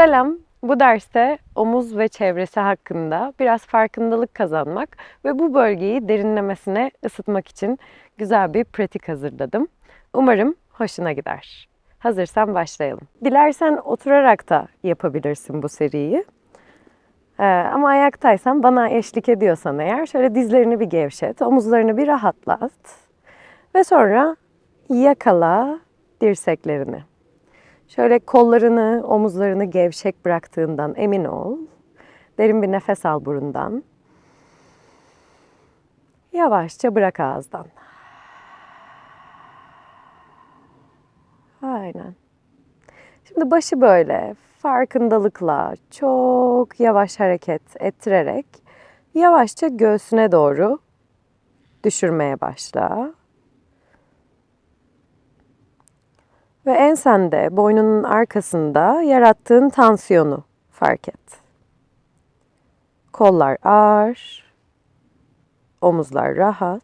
Selam. Bu derste omuz ve çevresi hakkında biraz farkındalık kazanmak ve bu bölgeyi derinlemesine ısıtmak için güzel bir pratik hazırladım. Umarım hoşuna gider. Hazırsan başlayalım. Dilersen oturarak da yapabilirsin bu seriyi. Ee, ama ayaktaysan bana eşlik ediyorsan eğer şöyle dizlerini bir gevşet, omuzlarını bir rahatlat ve sonra yakala dirseklerini. Şöyle kollarını, omuzlarını gevşek bıraktığından emin ol. Derin bir nefes al burundan. Yavaşça bırak ağızdan. Aynen. Şimdi başı böyle farkındalıkla çok yavaş hareket ettirerek yavaşça göğsüne doğru düşürmeye başla. Ve ensende, boynunun arkasında yarattığın tansiyonu fark et. Kollar ağır, omuzlar rahat.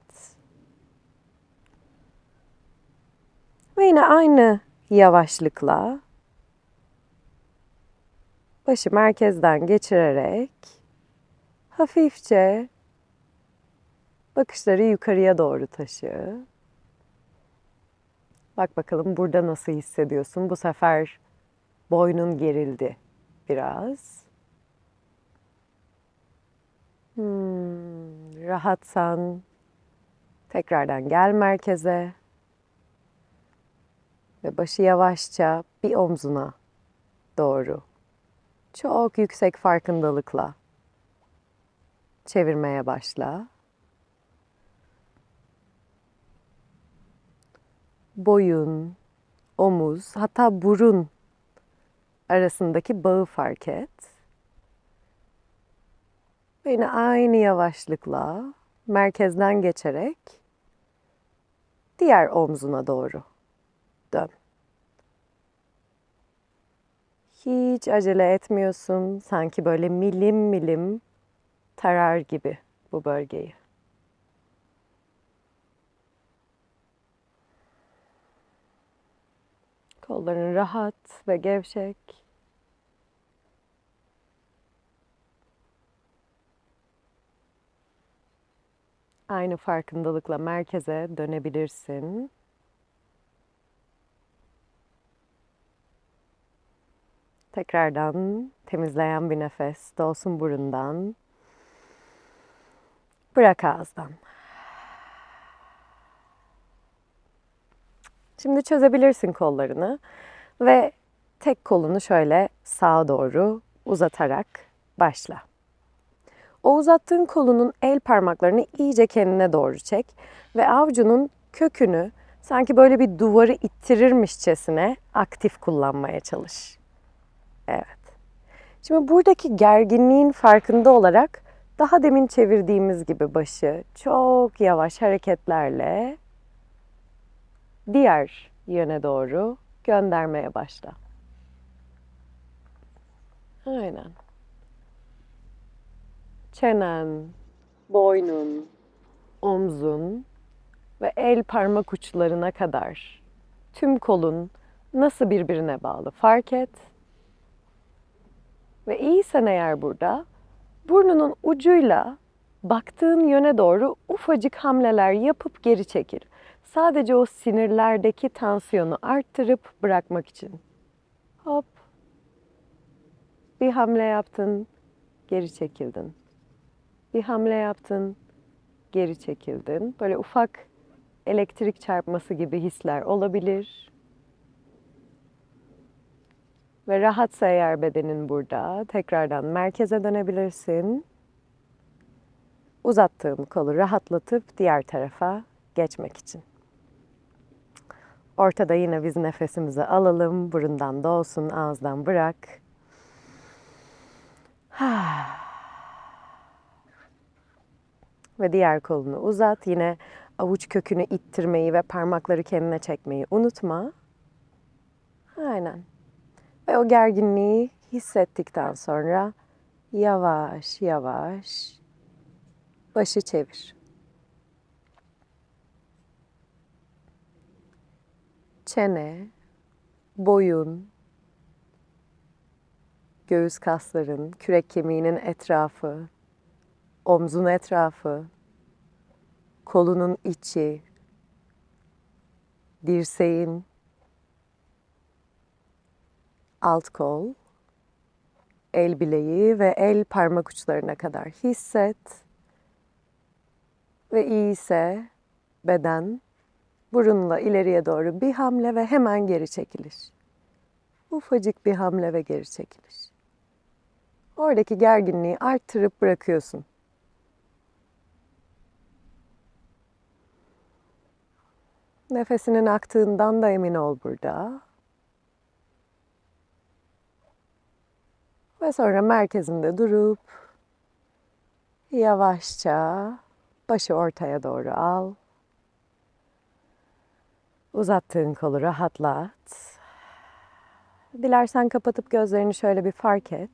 Ve yine aynı yavaşlıkla başı merkezden geçirerek hafifçe bakışları yukarıya doğru taşı. Bak bakalım burada nasıl hissediyorsun? Bu sefer boynun gerildi biraz. Hmm, rahatsan tekrardan gel merkeze ve başı yavaşça bir omzuna doğru çok yüksek farkındalıkla çevirmeye başla. Boyun, omuz, hatta burun arasındaki bağı fark et. Ve yine aynı yavaşlıkla merkezden geçerek diğer omzuna doğru dön. Hiç acele etmiyorsun. Sanki böyle milim milim tarar gibi bu bölgeyi. Kolların rahat ve gevşek. Aynı farkındalıkla merkeze dönebilirsin. Tekrardan temizleyen bir nefes dolsun burundan. Bırak ağızdan. Şimdi çözebilirsin kollarını ve tek kolunu şöyle sağa doğru uzatarak başla. O uzattığın kolunun el parmaklarını iyice kendine doğru çek ve avucunun kökünü sanki böyle bir duvarı ittirirmişçesine aktif kullanmaya çalış. Evet. Şimdi buradaki gerginliğin farkında olarak daha demin çevirdiğimiz gibi başı çok yavaş hareketlerle diğer yöne doğru göndermeye başla. Aynen. Çenen, boynun, omzun ve el parmak uçlarına kadar tüm kolun nasıl birbirine bağlı fark et. Ve iyisen eğer burada burnunun ucuyla baktığın yöne doğru ufacık hamleler yapıp geri çekil. Sadece o sinirlerdeki tansiyonu arttırıp bırakmak için. Hop. Bir hamle yaptın, geri çekildin. Bir hamle yaptın, geri çekildin. Böyle ufak elektrik çarpması gibi hisler olabilir. Ve rahatsa eğer bedenin burada, tekrardan merkeze dönebilirsin. Uzattığın kolu rahatlatıp diğer tarafa geçmek için. Ortada yine biz nefesimizi alalım. Burundan dolsun, ağızdan bırak. Ve diğer kolunu uzat. Yine avuç kökünü ittirmeyi ve parmakları kendine çekmeyi unutma. Aynen. Ve o gerginliği hissettikten sonra yavaş yavaş başı çevir. Çene, boyun, göğüs kasların, kürek kemiğinin etrafı, omzun etrafı, kolunun içi, dirseğin, alt kol, el bileği ve el parmak uçlarına kadar hisset. Ve iyiyse beden burunla ileriye doğru bir hamle ve hemen geri çekilir. Ufacık bir hamle ve geri çekilir. Oradaki gerginliği arttırıp bırakıyorsun. Nefesinin aktığından da emin ol burada. Ve sonra merkezinde durup yavaşça başı ortaya doğru al. Uzattığın kolu rahatlat. Dilersen kapatıp gözlerini şöyle bir fark et.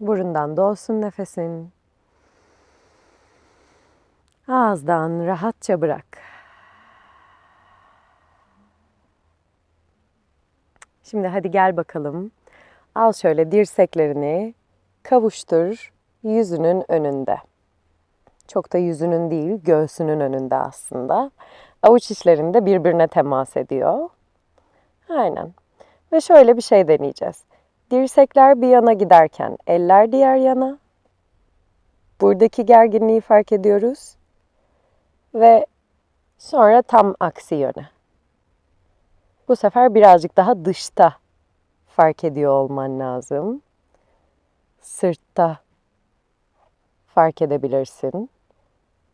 Burundan dolsun nefesin. Ağızdan rahatça bırak. Şimdi hadi gel bakalım. Al şöyle dirseklerini kavuştur yüzünün önünde. Çok da yüzünün değil, göğsünün önünde aslında. Avuç içlerinde birbirine temas ediyor. Aynen. Ve şöyle bir şey deneyeceğiz. Dirsekler bir yana giderken eller diğer yana. Buradaki gerginliği fark ediyoruz. Ve sonra tam aksi yöne. Bu sefer birazcık daha dışta fark ediyor olman lazım. Sırtta fark edebilirsin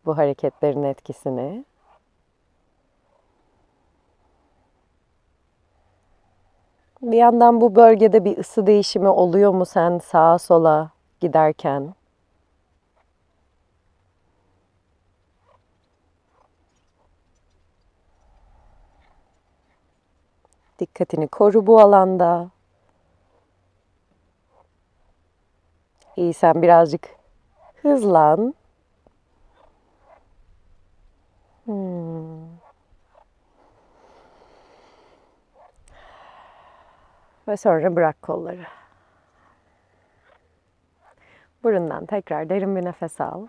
bu hareketlerin etkisini. Bir yandan bu bölgede bir ısı değişimi oluyor mu sen sağa sola giderken? Dikkatini koru bu alanda. İyi sen birazcık hızlan. Hmm. Ve sonra bırak kolları. Burundan tekrar derin bir nefes al.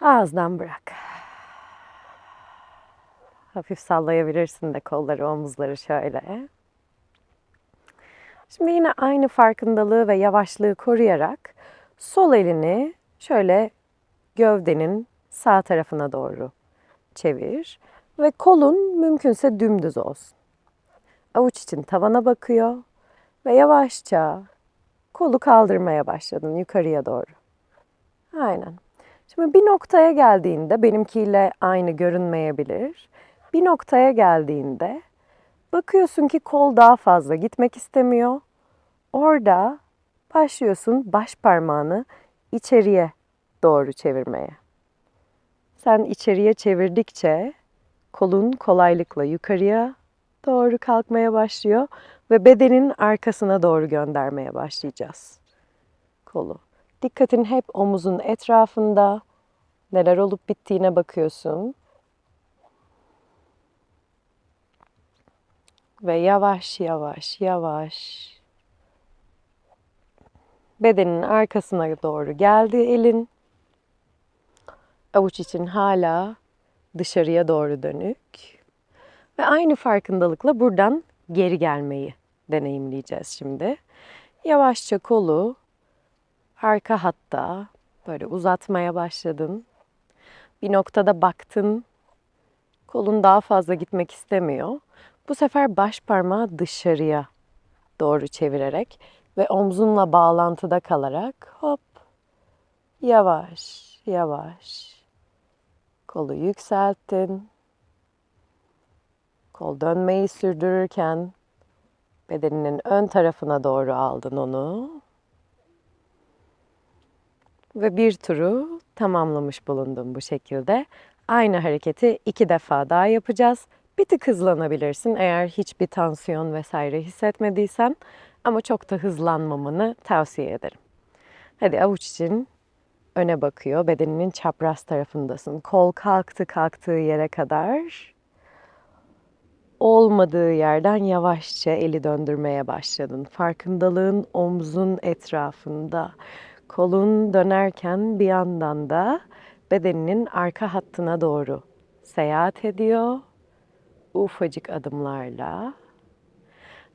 Ağızdan bırak. Hafif sallayabilirsin de kolları, omuzları şöyle. Şimdi yine aynı farkındalığı ve yavaşlığı koruyarak sol elini şöyle gövdenin sağ tarafına doğru çevir ve kolun mümkünse dümdüz olsun. Avuç için tavana bakıyor ve yavaşça kolu kaldırmaya başladın yukarıya doğru. Aynen. Şimdi bir noktaya geldiğinde benimkiyle aynı görünmeyebilir. Bir noktaya geldiğinde bakıyorsun ki kol daha fazla gitmek istemiyor. Orada başlıyorsun baş parmağını içeriye doğru çevirmeye. Sen içeriye çevirdikçe kolun kolaylıkla yukarıya doğru kalkmaya başlıyor ve bedenin arkasına doğru göndermeye başlayacağız kolu. Dikkatin hep omuzun etrafında. Neler olup bittiğine bakıyorsun. Ve yavaş yavaş yavaş bedenin arkasına doğru geldi elin. Avuç için hala dışarıya doğru dönük. Ve aynı farkındalıkla buradan geri gelmeyi deneyimleyeceğiz şimdi. Yavaşça kolu arka hatta böyle uzatmaya başladın. Bir noktada baktın, kolun daha fazla gitmek istemiyor. Bu sefer baş parmağı dışarıya doğru çevirerek ve omzunla bağlantıda kalarak hop yavaş yavaş kolu yükselttin. Kol dönmeyi sürdürürken bedeninin ön tarafına doğru aldın onu. Ve bir turu tamamlamış bulundum bu şekilde. Aynı hareketi iki defa daha yapacağız. Bir tık hızlanabilirsin eğer hiçbir tansiyon vesaire hissetmediysen. Ama çok da hızlanmamanı tavsiye ederim. Hadi avuç için öne bakıyor. Bedeninin çapraz tarafındasın. Kol kalktı kalktığı yere kadar olmadığı yerden yavaşça eli döndürmeye başladın. Farkındalığın omzun etrafında. Kolun dönerken bir yandan da bedeninin arka hattına doğru seyahat ediyor. Ufacık adımlarla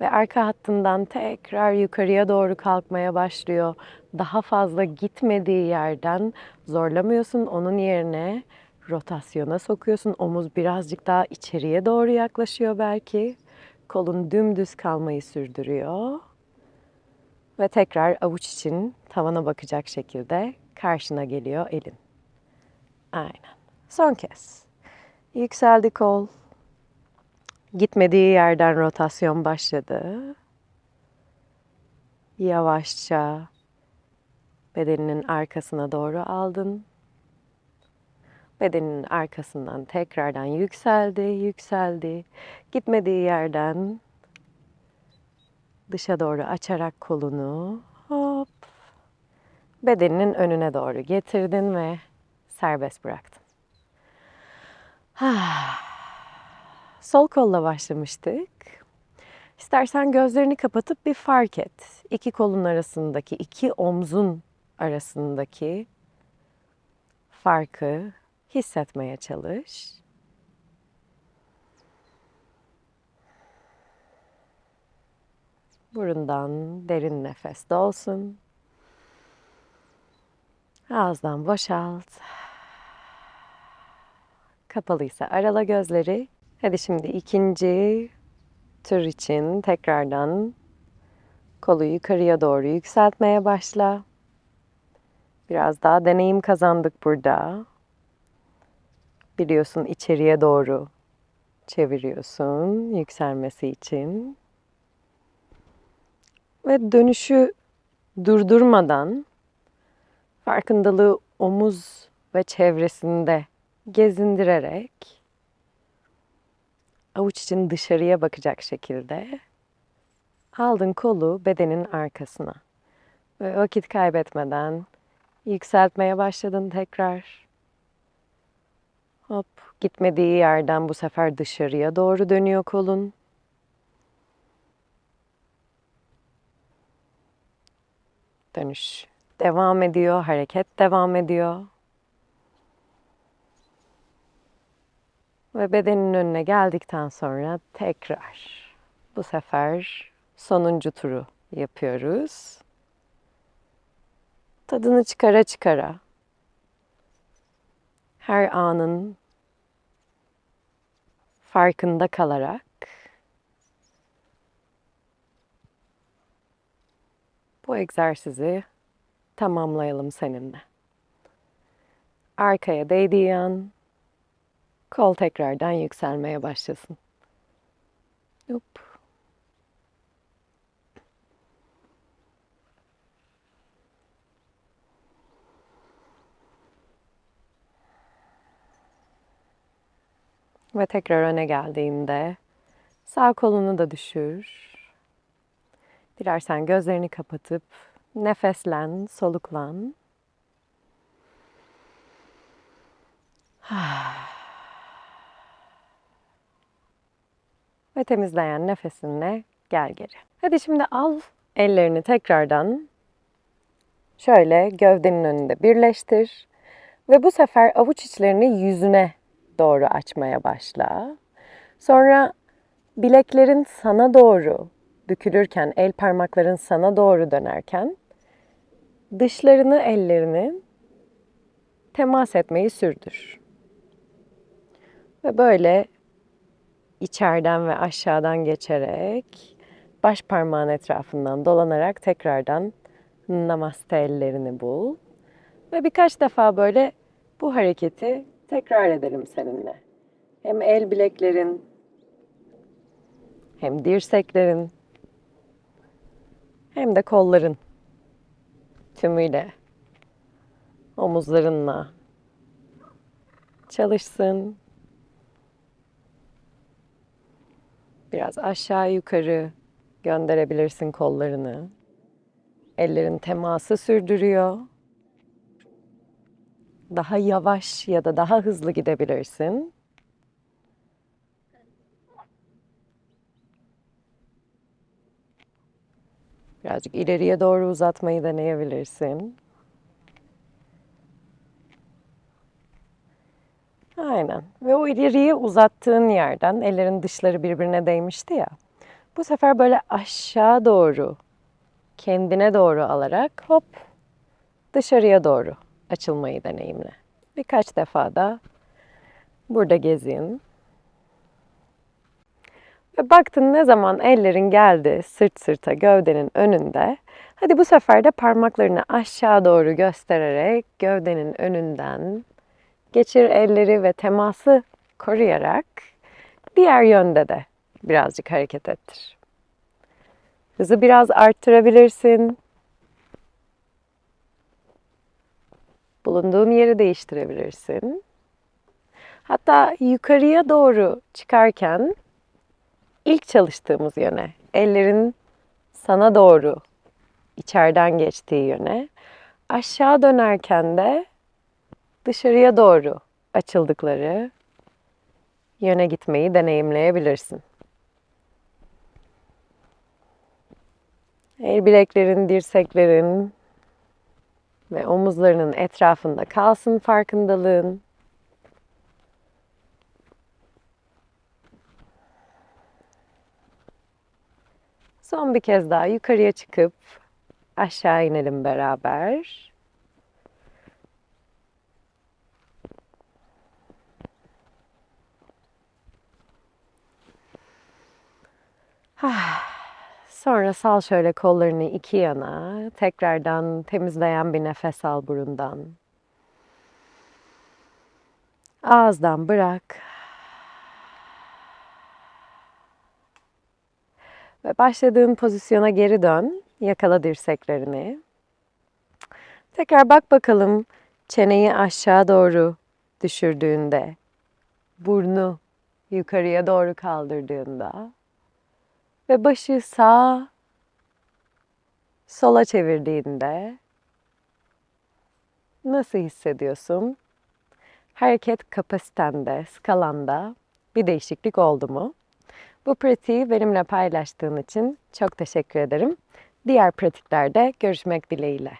ve arka hattından tekrar yukarıya doğru kalkmaya başlıyor. Daha fazla gitmediği yerden zorlamıyorsun. Onun yerine rotasyona sokuyorsun. Omuz birazcık daha içeriye doğru yaklaşıyor belki. Kolun dümdüz kalmayı sürdürüyor. Ve tekrar avuç için tavana bakacak şekilde karşına geliyor elin. Aynen. Son kez. Yükseldi kol. Gitmediği yerden rotasyon başladı. Yavaşça bedeninin arkasına doğru aldın. Bedeninin arkasından tekrardan yükseldi, yükseldi. Gitmediği yerden dışa doğru açarak kolunu hop bedeninin önüne doğru getirdin ve serbest bıraktın. Sol kolla başlamıştık. İstersen gözlerini kapatıp bir fark et. İki kolun arasındaki, iki omzun arasındaki farkı hissetmeye çalış. Burundan derin nefes dolsun. Ağızdan boşalt. Kapalıysa arala gözleri. Hadi şimdi ikinci tur için tekrardan kolu yukarıya doğru yükseltmeye başla. Biraz daha deneyim kazandık burada. Biliyorsun içeriye doğru çeviriyorsun yükselmesi için. Ve dönüşü durdurmadan farkındalığı omuz ve çevresinde gezindirerek avuç için dışarıya bakacak şekilde aldın kolu bedenin arkasına. Ve vakit kaybetmeden yükseltmeye başladın tekrar. Hop gitmediği yerden bu sefer dışarıya doğru dönüyor kolun. Dönüş devam ediyor, hareket devam ediyor. Ve bedenin önüne geldikten sonra tekrar bu sefer sonuncu turu yapıyoruz. Tadını çıkara çıkara her anın farkında kalarak bu egzersizi tamamlayalım seninle. Arkaya değdiği an kol tekrardan yükselmeye başlasın. Hop. Ve tekrar öne geldiğinde sağ kolunu da düşür. Dilersen gözlerini kapatıp nefeslen, soluklan. Ve temizleyen nefesinle gel geri. Hadi şimdi al ellerini tekrardan şöyle gövdenin önünde birleştir. Ve bu sefer avuç içlerini yüzüne doğru açmaya başla. Sonra bileklerin sana doğru bükülürken, el parmakların sana doğru dönerken dışlarını ellerini temas etmeyi sürdür. Ve böyle içeriden ve aşağıdan geçerek baş parmağın etrafından dolanarak tekrardan namaste ellerini bul. Ve birkaç defa böyle bu hareketi tekrar edelim seninle. Hem el bileklerin hem dirseklerin hem de kolların tümüyle omuzlarınla çalışsın. Biraz aşağı yukarı gönderebilirsin kollarını. Ellerin teması sürdürüyor. Daha yavaş ya da daha hızlı gidebilirsin. Birazcık ileriye doğru uzatmayı deneyebilirsin. Aynen. Ve o ileriye uzattığın yerden ellerin dışları birbirine değmişti ya. Bu sefer böyle aşağı doğru, kendine doğru alarak hop dışarıya doğru açılmayı deneyimle. Birkaç defa da burada gezin. Ve baktın ne zaman ellerin geldi sırt sırta gövdenin önünde. Hadi bu sefer de parmaklarını aşağı doğru göstererek gövdenin önünden geçir elleri ve teması koruyarak diğer yönde de birazcık hareket ettir. Hızı biraz arttırabilirsin. Bulunduğun yeri değiştirebilirsin. Hatta yukarıya doğru çıkarken ilk çalıştığımız yöne, ellerin sana doğru içeriden geçtiği yöne, aşağı dönerken de dışarıya doğru açıldıkları yöne gitmeyi deneyimleyebilirsin. El bileklerin, dirseklerin ve omuzlarının etrafında kalsın farkındalığın. Son bir kez daha yukarıya çıkıp aşağı inelim beraber. Sonra sal şöyle kollarını iki yana. Tekrardan temizleyen bir nefes al burundan. Ağızdan bırak. Ve başladığın pozisyona geri dön. Yakala dirseklerini. Tekrar bak bakalım çeneyi aşağı doğru düşürdüğünde, burnu yukarıya doğru kaldırdığında ve başı sağa sola çevirdiğinde nasıl hissediyorsun? Hareket kapasitende, skalanda bir değişiklik oldu mu? Bu pratiği benimle paylaştığın için çok teşekkür ederim. Diğer pratiklerde görüşmek dileğiyle.